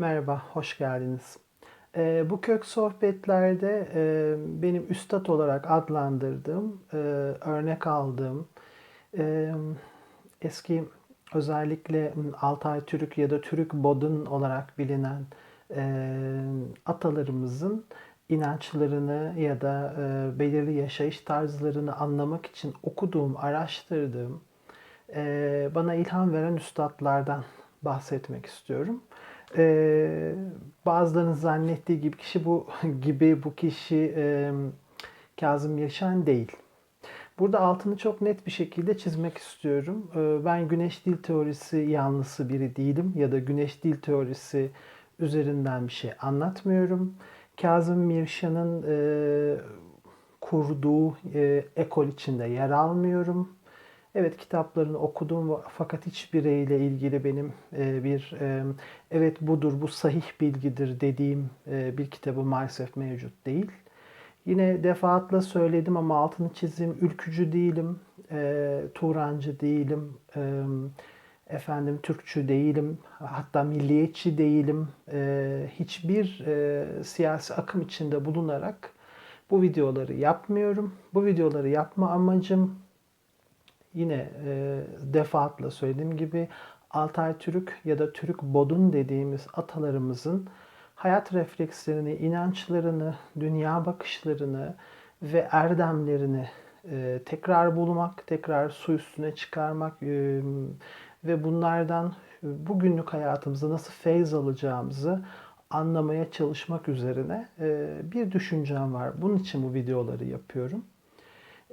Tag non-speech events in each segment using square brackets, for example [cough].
Merhaba, hoş geldiniz. Ee, bu kök sohbetlerde e, benim üstad olarak adlandırdığım, e, örnek aldığım, e, eski özellikle Altay Türk ya da Türk Bodun olarak bilinen atalarımızın inançlarını ya da belirli yaşayış tarzlarını anlamak için okuduğum, araştırdığım, bana ilham veren üstadlardan bahsetmek istiyorum. Ee, bazılarının zannettiği gibi kişi bu [laughs] gibi bu kişi e, Kazım Yaşan değil. Burada altını çok net bir şekilde çizmek istiyorum. Ee, ben güneş dil teorisi yanlısı biri değilim ya da güneş dil teorisi üzerinden bir şey anlatmıyorum. Kazım Mirşan'ın e, kurduğu e, ekol içinde yer almıyorum. Evet kitaplarını okudum fakat hiçbiriyle ilgili benim e, bir e, evet budur bu sahih bilgidir dediğim e, bir kitabı maalesef mevcut değil. Yine defaatla söyledim ama altını çizim ülkücü değilim, Turancı değilim, efendim Türkçü değilim, hatta milliyetçi değilim. Hiçbir siyasi akım içinde bulunarak bu videoları yapmıyorum. Bu videoları yapma amacım yine e, defaatla söylediğim gibi Altay Türk ya da Türk Bodun dediğimiz atalarımızın hayat reflekslerini, inançlarını, dünya bakışlarını ve erdemlerini e, tekrar bulmak, tekrar su üstüne çıkarmak e, ve bunlardan bugünlük hayatımızda nasıl feyz alacağımızı anlamaya çalışmak üzerine e, bir düşüncem var. Bunun için bu videoları yapıyorum.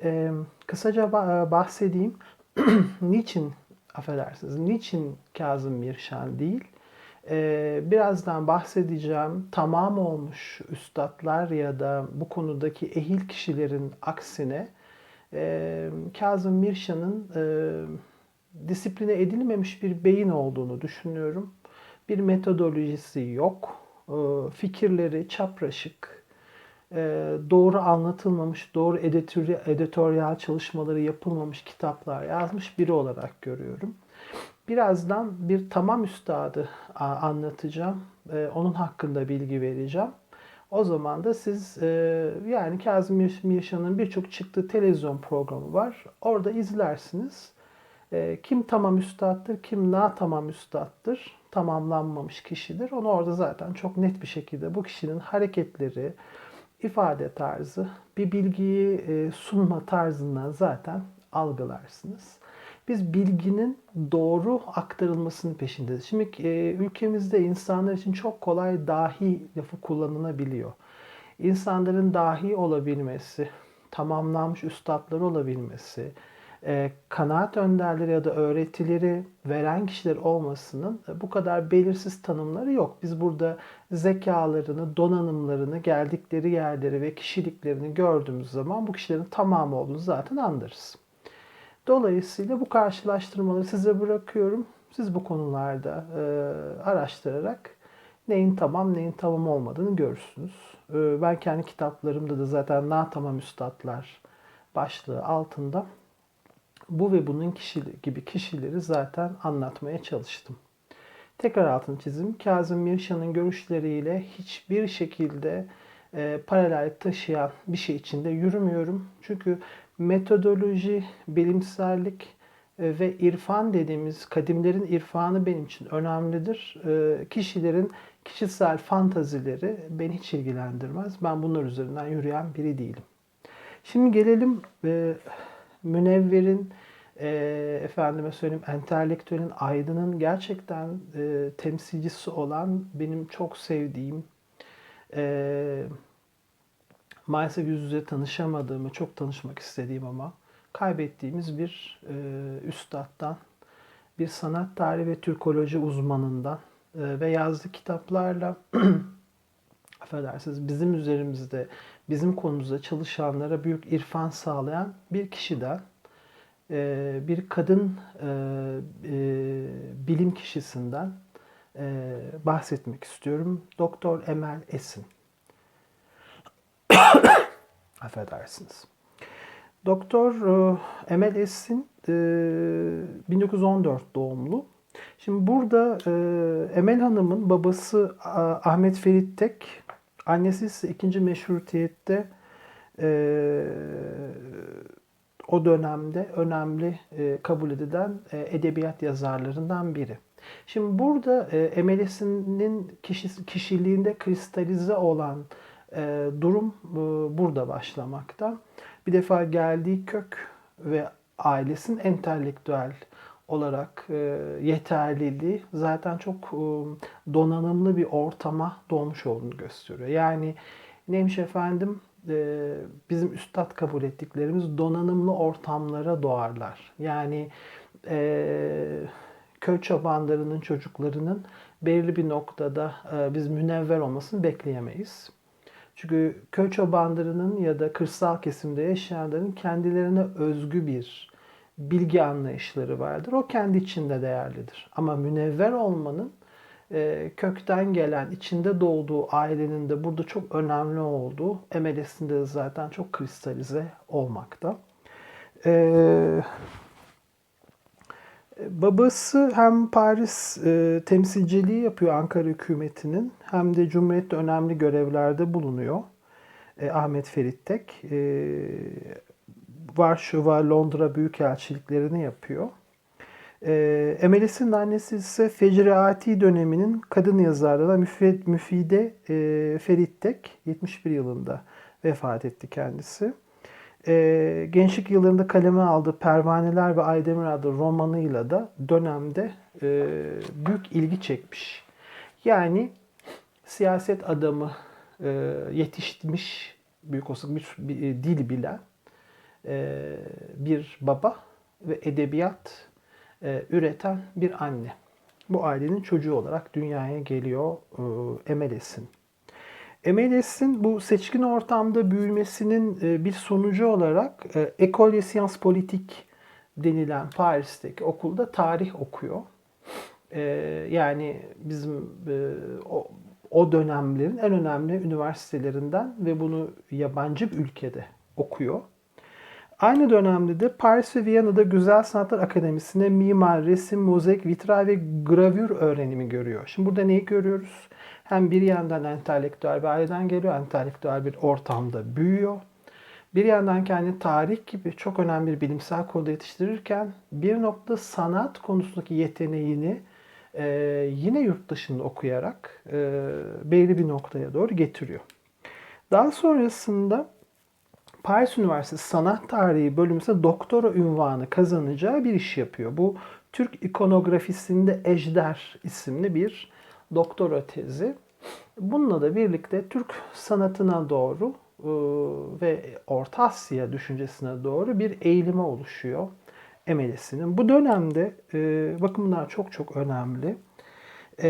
Ee, kısaca e, bahsedeyim. [clears throat] niçin, affedersiniz, niçin Kazım Mirşan değil? Ee, birazdan bahsedeceğim tamam olmuş üstadlar ya da bu konudaki ehil kişilerin aksine e, Kazım Mirşan'ın e, disipline edilmemiş bir beyin olduğunu düşünüyorum. Bir metodolojisi yok. E, fikirleri çapraşık, e, doğru anlatılmamış, doğru editoryal çalışmaları yapılmamış kitaplar yazmış biri olarak görüyorum. Birazdan bir tamam üstadı anlatacağım. E, onun hakkında bilgi vereceğim. O zaman da siz e, yani Kazım Mirşan'ın birçok çıktığı televizyon programı var. Orada izlersiniz. Kim tamam üstattır, kim na tamam üstattır, tamamlanmamış kişidir. Onu orada zaten çok net bir şekilde bu kişinin hareketleri, ifade tarzı, bir bilgiyi e, sunma tarzından zaten algılarsınız. Biz bilginin doğru aktarılmasının peşindeyiz. Şimdi e, ülkemizde insanlar için çok kolay dahi lafı kullanılabiliyor. İnsanların dahi olabilmesi, tamamlanmış üstadları olabilmesi, e, kanaat önderleri ya da öğretileri veren kişiler olmasının bu kadar belirsiz tanımları yok. Biz burada zekalarını, donanımlarını, geldikleri yerleri ve kişiliklerini gördüğümüz zaman bu kişilerin tamamı olduğunu zaten anlarız. Dolayısıyla bu karşılaştırmaları size bırakıyorum. Siz bu konularda e, araştırarak neyin tamam neyin tamam olmadığını görürsünüz. E, ben kendi kitaplarımda da zaten na tamam üstadlar başlığı altında bu ve bunun kişi gibi kişileri zaten anlatmaya çalıştım. Tekrar altını çizim. Kazım Mirşan'ın görüşleriyle hiçbir şekilde e, paralel taşıyan bir şey içinde yürümüyorum. Çünkü metodoloji, bilimsellik e, ve irfan dediğimiz kadimlerin irfanı benim için önemlidir. E, kişilerin kişisel fantazileri beni hiç ilgilendirmez. Ben bunlar üzerinden yürüyen biri değilim. Şimdi gelelim e, münevverin e, efendime söyleyeyim entelektüelin, aydının gerçekten e, temsilcisi olan benim çok sevdiğim e, maalesef yüz yüze tanışamadığımı, çok tanışmak istediğim ama kaybettiğimiz bir e, üstaddan, bir sanat tarihi ve Türkoloji uzmanından e, ve yazdığı kitaplarla [clears throat] affedersiniz bizim üzerimizde, bizim konumuzda çalışanlara büyük irfan sağlayan bir kişiden e, bir kadın e, e, bilim kişisinden bahsetmek istiyorum. Doktor Emel Esin. [coughs] Affedersiniz. Doktor Emel Esin e, 1914 doğumlu. Şimdi burada Emel Hanım'ın babası Ahmet Ferit Tek, annesi ise ikinci meşrutiyette e, o dönemde önemli e, kabul edilen e, edebiyat yazarlarından biri. Şimdi burada e, Emelesinin kişi, kişiliğinde kristalize olan e, durum e, burada başlamakta. Bir defa geldiği kök ve ailesinin entelektüel olarak e, yeterliliği zaten çok e, donanımlı bir ortama doğmuş olduğunu gösteriyor. Yani neymiş efendim e, bizim üstad kabul ettiklerimiz donanımlı ortamlara doğarlar. Yani e, köy çobanlarının çocuklarının belirli bir noktada e, biz münevver olmasını bekleyemeyiz. Çünkü köy çobanlarının ya da kırsal kesimde yaşayanların kendilerine özgü bir bilgi anlayışları vardır. O kendi içinde değerlidir. Ama münevver olmanın e, kökten gelen, içinde doğduğu ailenin de burada çok önemli olduğu emelesinde de zaten çok kristalize olmakta. E, babası hem Paris e, temsilciliği yapıyor Ankara hükümetinin hem de Cumhuriyet'te önemli görevlerde bulunuyor. E, Ahmet Ferit Tek. E, Varşova, Londra büyükelçiliklerini yapıyor. E, Emelis'in annesi ise Fecriati döneminin kadın yazarlarından Müfide, Müfide e, Ferit Tek 71 yılında vefat etti kendisi. E, gençlik yıllarında kaleme aldığı Pervaneler ve Aydemir adlı romanıyla da dönemde e, büyük ilgi çekmiş. Yani siyaset adamı e, yetişmiş, büyük olsa bir, bir, bir dil bilen e, bir baba ve edebiyat e, üreten bir anne. Bu ailenin çocuğu olarak dünyaya geliyor e, Emeles'in. Emeles'in bu seçkin ortamda büyümesinin e, bir sonucu olarak e, École des Sciences Politiques denilen Paris'teki okulda tarih okuyor. E, yani bizim e, o, o dönemlerin en önemli üniversitelerinden ve bunu yabancı bir ülkede okuyor. Aynı dönemde de Paris ve Viyana'da Güzel Sanatlar Akademisi'ne mimar, resim, mozaik, vitray ve gravür öğrenimi görüyor. Şimdi burada neyi görüyoruz? Hem bir yandan entelektüel bir aileden geliyor, entelektüel bir ortamda büyüyor. Bir yandan kendi tarih gibi çok önemli bir bilimsel konuda yetiştirirken bir nokta sanat konusundaki yeteneğini e, yine yurt dışında okuyarak e, belli bir noktaya doğru getiriyor. Daha sonrasında Paris Üniversitesi Sanat Tarihi bölümünde doktora ünvanı kazanacağı bir iş yapıyor. Bu Türk ikonografisinde Ejder isimli bir doktora tezi. Bununla da birlikte Türk sanatına doğru e, ve Orta Asya düşüncesine doğru bir eğilime oluşuyor Emelesi'nin. Bu dönemde e, bakın bunlar çok çok önemli. E,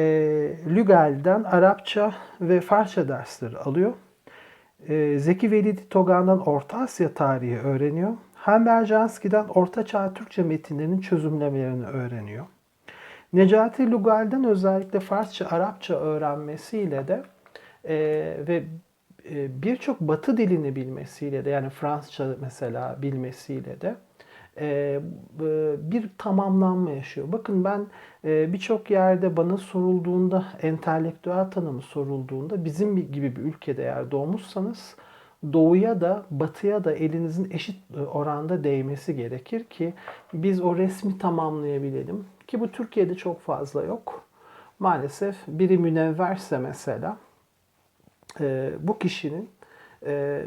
Lügel'den Arapça ve Farsça dersleri alıyor. E, Zeki Velidi Togan'dan Orta Asya tarihi öğreniyor. Hamber Canski'den Orta Çağ Türkçe metinlerinin çözümlemelerini öğreniyor. Necati Lugal'den özellikle Farsça, Arapça öğrenmesiyle de e, ve e, birçok Batı dilini bilmesiyle de yani Fransızca mesela bilmesiyle de e, bir tamamlanma yaşıyor. Bakın ben e, birçok yerde bana sorulduğunda, entelektüel tanımı sorulduğunda bizim gibi bir ülkede eğer doğmuşsanız doğuya da batıya da elinizin eşit oranda değmesi gerekir ki biz o resmi tamamlayabilelim. Ki bu Türkiye'de çok fazla yok. Maalesef biri münevverse mesela bu kişinin e,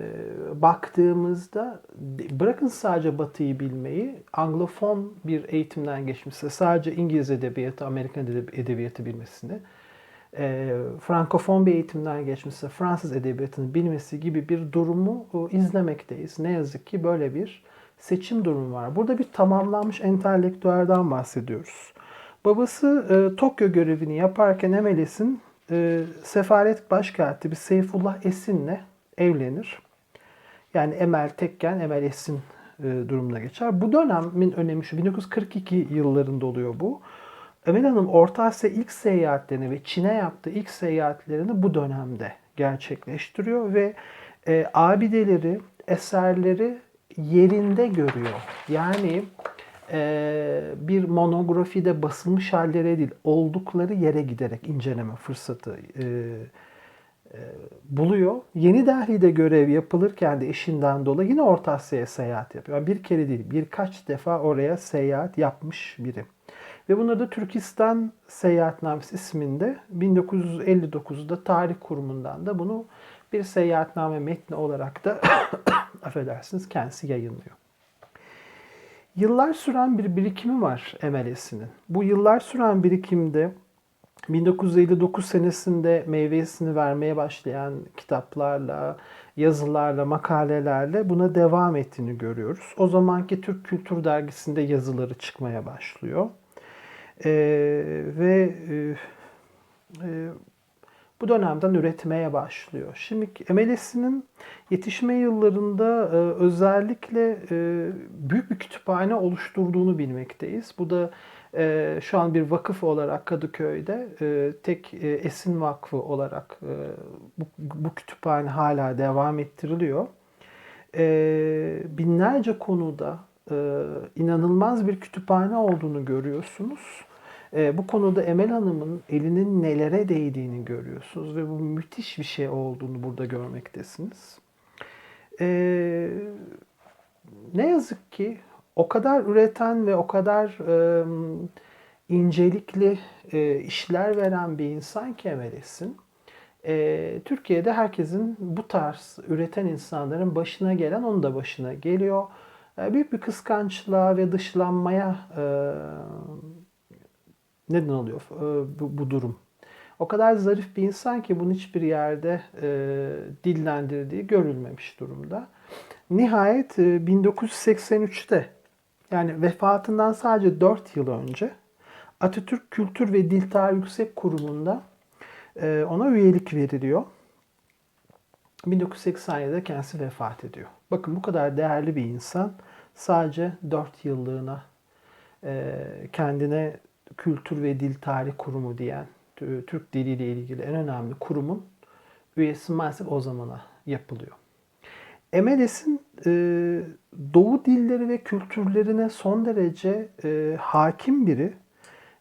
baktığımızda bırakın sadece Batı'yı bilmeyi, Anglofon bir eğitimden geçmişse sadece İngiliz edebiyatı, Amerikan edebiyatı bilmesini, e, Frankofon bir eğitimden geçmişse Fransız edebiyatını bilmesi gibi bir durumu e, izlemekteyiz. Ne yazık ki böyle bir seçim durumu var. Burada bir tamamlanmış entelektüelden bahsediyoruz. Babası e, Tokyo görevini yaparken Emeles'in e, sefaret başkatibi Seyfullah Esin'le evlenir. Yani Emel tekken Emel Esin e, durumuna geçer. Bu dönemin önemi şu 1942 yıllarında oluyor bu. Emel Hanım Orta Asya ilk seyahatlerini ve Çin'e yaptığı ilk seyahatlerini bu dönemde gerçekleştiriyor ve e, abideleri, eserleri yerinde görüyor. Yani e, bir monografide basılmış halleri değil, oldukları yere giderek inceleme fırsatı e, buluyor. Yeni Delhi'de görev yapılırken de eşinden dolayı yine Orta Asya'ya seyahat yapıyor. Yani bir kere değil, birkaç defa oraya seyahat yapmış biri. Ve bunları da Türkistan Seyahatnamesi isminde 1959'da Tarih Kurumu'ndan da bunu bir seyahatname metni olarak da [coughs] affedersiniz kendisi yayınlıyor. Yıllar süren bir birikimi var MLS'inin. Bu yıllar süren birikimde 1959 senesinde meyvesini vermeye başlayan kitaplarla, yazılarla, makalelerle buna devam ettiğini görüyoruz. O zamanki Türk Kültür Dergisi'nde yazıları çıkmaya başlıyor. Ee, ve e, e, bu dönemden üretmeye başlıyor. Şimdi MLS'inin yetişme yıllarında e, özellikle e, büyük bir kütüphane oluşturduğunu bilmekteyiz. Bu da e, şu an bir vakıf olarak Kadıköy'de e, tek e, Esin Vakfı olarak e, bu, bu kütüphane hala devam ettiriliyor. E, binlerce konuda inanılmaz bir kütüphane olduğunu görüyorsunuz. E, bu konuda Emel Hanım'ın elinin nelere değdiğini görüyorsunuz ve bu müthiş bir şey olduğunu burada görmektesiniz. Ne yazık ki o kadar üreten ve o kadar e, incelikli e, işler veren bir insan ki Emel Esin. E, Türkiye'de herkesin bu tarz üreten insanların başına gelen onun da başına geliyor. E, büyük bir kıskançlığa ve dışlanmaya e, neden oluyor e, bu, bu durum. O kadar zarif bir insan ki bunu hiçbir yerde e, dillendirdiği görülmemiş durumda. Nihayet e, 1983'te yani vefatından sadece 4 yıl önce Atatürk Kültür ve Dil Tarih Yüksek Kurumu'nda e, ona üyelik veriliyor. 1987'de kendisi vefat ediyor. Bakın bu kadar değerli bir insan sadece 4 yıllığına e, kendine Kültür ve Dil Tarih Kurumu diyen Türk diliyle ilgili en önemli kurumun üyesi maalesef o zamana yapılıyor. MLS'in e, Doğu dilleri ve kültürlerine son derece e, hakim biri.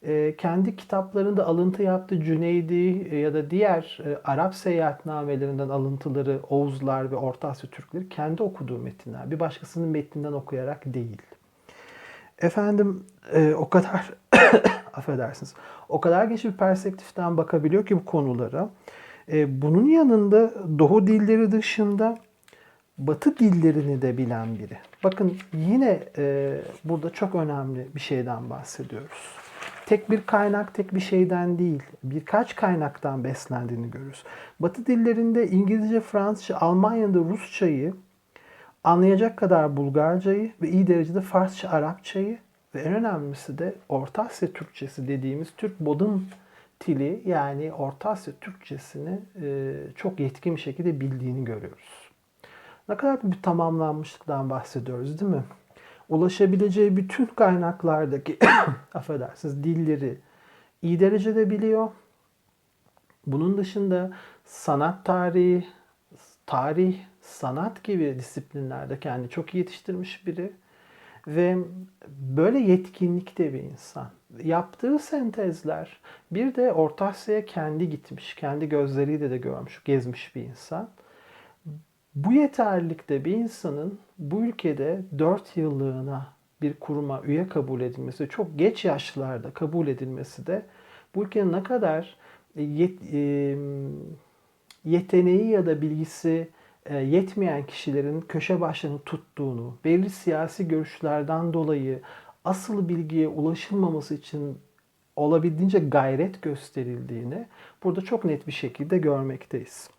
E, kendi kitaplarında alıntı yaptığı Cüneydi ya da diğer e, Arap seyahatnamelerinden alıntıları Oğuzlar ve Orta Asya Türkleri kendi okuduğu metinler. Bir başkasının metninden okuyarak değil. Efendim e, o kadar [coughs] affedersiniz. O kadar geniş bir perspektiften bakabiliyor ki bu konulara. E, bunun yanında Doğu dilleri dışında Batı dillerini de bilen biri. Bakın yine e, burada çok önemli bir şeyden bahsediyoruz. Tek bir kaynak, tek bir şeyden değil, birkaç kaynaktan beslendiğini görürüz. Batı dillerinde İngilizce, Fransızca, Almanya'da Rusçayı, anlayacak kadar Bulgarcayı ve iyi derecede Farsça, Arapçayı ve en önemlisi de Orta Asya Türkçesi dediğimiz Türk Bodum dili yani Orta Asya Türkçesini e, çok yetkin bir şekilde bildiğini görüyoruz. Ne kadar bir tamamlanmışlıktan bahsediyoruz değil mi? Ulaşabileceği bütün kaynaklardaki [coughs] affedersiniz dilleri iyi derecede biliyor. Bunun dışında sanat tarihi, tarih, sanat gibi disiplinlerde kendini çok iyi yetiştirmiş biri. Ve böyle yetkinlikte bir insan. Yaptığı sentezler bir de Orta Asya'ya kendi gitmiş, kendi gözleriyle de görmüş, gezmiş bir insan. Bu yeterlilikte bir insanın bu ülkede 4 yıllığına bir kuruma üye kabul edilmesi, çok geç yaşlarda kabul edilmesi de bu ülkenin ne kadar yet, yeteneği ya da bilgisi yetmeyen kişilerin köşe başlarını tuttuğunu, belli siyasi görüşlerden dolayı asıl bilgiye ulaşılmaması için olabildiğince gayret gösterildiğini burada çok net bir şekilde görmekteyiz.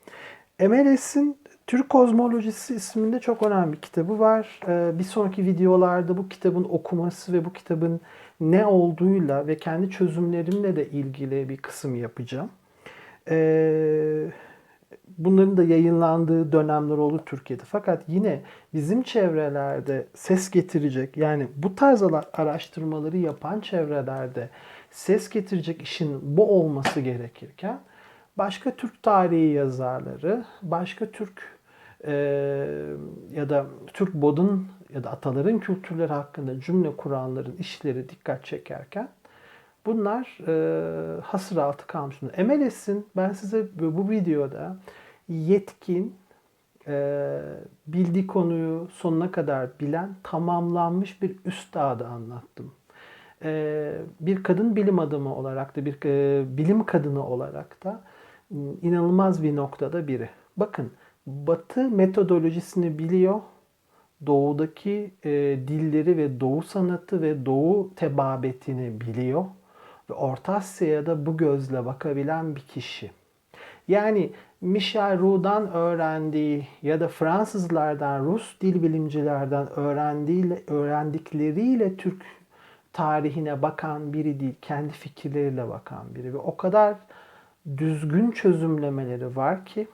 MLS'in Türk Kozmolojisi isminde çok önemli bir kitabı var. Bir sonraki videolarda bu kitabın okuması ve bu kitabın ne olduğuyla ve kendi çözümlerimle de ilgili bir kısım yapacağım. Bunların da yayınlandığı dönemler oldu Türkiye'de. Fakat yine bizim çevrelerde ses getirecek yani bu tarz araştırmaları yapan çevrelerde ses getirecek işin bu olması gerekirken başka Türk tarihi yazarları, başka Türk e, ya da Türk bodun ya da ataların kültürleri hakkında cümle kuranların işleri dikkat çekerken bunlar e, hasır altı kalmış. MLS'in ben size bu videoda yetkin, e, bildiği konuyu sonuna kadar bilen, tamamlanmış bir üstadı anlattım. E, bir kadın bilim adamı olarak da bir e, bilim kadını olarak da m, inanılmaz bir noktada biri. Bakın Batı metodolojisini biliyor. Doğudaki e, dilleri ve Doğu sanatı ve Doğu tebabetini biliyor ve Orta Asya'ya da bu gözle bakabilen bir kişi. Yani Michel Roux'dan öğrendiği ya da Fransızlardan, Rus dil bilimcilerden öğrendiğiyle, öğrendikleriyle Türk tarihine bakan biri değil, kendi fikirleriyle bakan biri ve o kadar düzgün çözümlemeleri var ki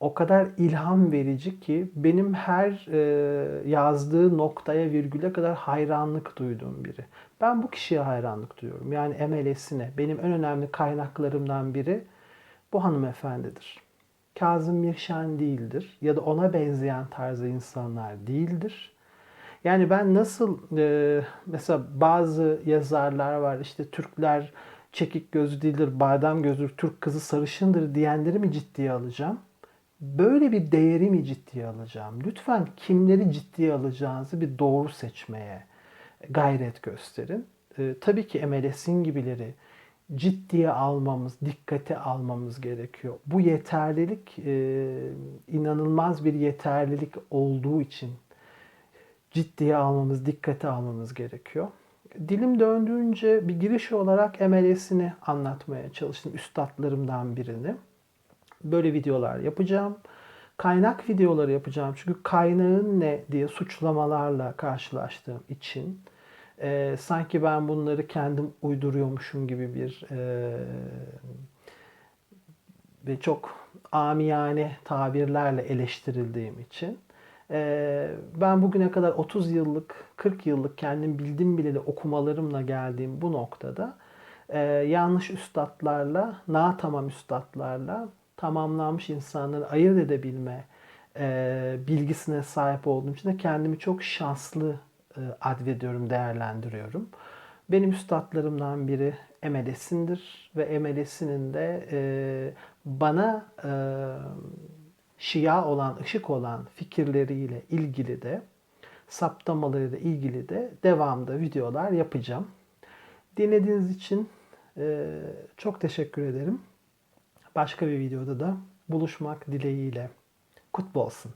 o kadar ilham verici ki benim her e, yazdığı noktaya virgüle kadar hayranlık duyduğum biri. Ben bu kişiye hayranlık duyuyorum. Yani MLS'ine benim en önemli kaynaklarımdan biri bu hanımefendidir. Kazım Mirşen değildir ya da ona benzeyen tarzda insanlar değildir. Yani ben nasıl e, mesela bazı yazarlar var işte Türkler çekik gözlü değildir, badem gözlü, Türk kızı sarışındır diyenleri mi ciddiye alacağım? Böyle bir değeri mi ciddiye alacağım? Lütfen kimleri ciddiye alacağınızı bir doğru seçmeye gayret gösterin. Ee, tabii ki MLS'in gibileri ciddiye almamız, dikkate almamız gerekiyor. Bu yeterlilik e, inanılmaz bir yeterlilik olduğu için ciddiye almamız, dikkate almamız gerekiyor. Dilim döndüğünce bir giriş olarak MLS'ini anlatmaya çalıştım. Üstadlarımdan birini. Böyle videolar yapacağım. Kaynak videoları yapacağım. Çünkü kaynağın ne diye suçlamalarla karşılaştığım için e, sanki ben bunları kendim uyduruyormuşum gibi bir e, ve çok amiyane tabirlerle eleştirildiğim için e, ben bugüne kadar 30 yıllık, 40 yıllık kendim bildim bileli okumalarımla geldiğim bu noktada e, yanlış üstadlarla, na tamam üstadlarla tamamlanmış insanları ayırt edebilme e, bilgisine sahip olduğum için de kendimi çok şanslı e, advediyorum, değerlendiriyorum. Benim üstadlarımdan biri Emeles'indir ve Emeles'inin de e, bana e, şia olan, ışık olan fikirleriyle ilgili de saptamalarıyla ilgili de devamda videolar yapacağım. Dinlediğiniz için çok teşekkür ederim. Başka bir videoda da buluşmak dileğiyle. Kutlu olsun.